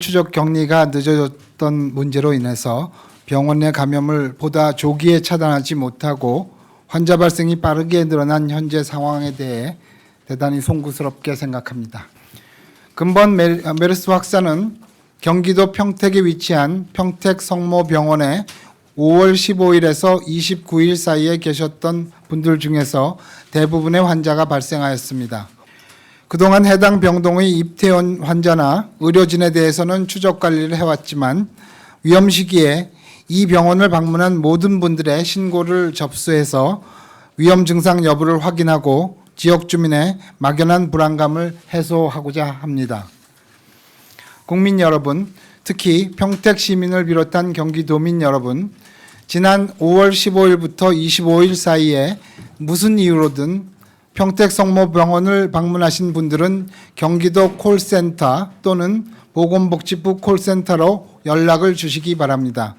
추적 격리가 늦어졌던 문제로 인해서 병원 내 감염을 보다 조기에 차단하지 못하고 환자 발생이 빠르게 늘어난 현재 상황에 대해 대단히 송구스럽게 생각합니다. 근본 메- 메르스 확산은 경기도 평택에 위치한 평택 성모병원에 5월 15일에서 29일 사이에 계셨던 분들 중에서 대부분의 환자가 발생하였습니다. 그동안 해당 병동의 입퇴원 환자나 의료진에 대해서는 추적 관리를 해왔지만 위험 시기에 이 병원을 방문한 모든 분들의 신고를 접수해서 위험 증상 여부를 확인하고 지역 주민의 막연한 불안감을 해소하고자 합니다. 국민 여러분, 특히 평택 시민을 비롯한 경기도민 여러분, 지난 5월 15일부터 25일 사이에 무슨 이유로든 평택 성모병원을 방문하신 분들은 경기도 콜센터 또는 보건복지부 콜센터로 연락을 주시기 바랍니다.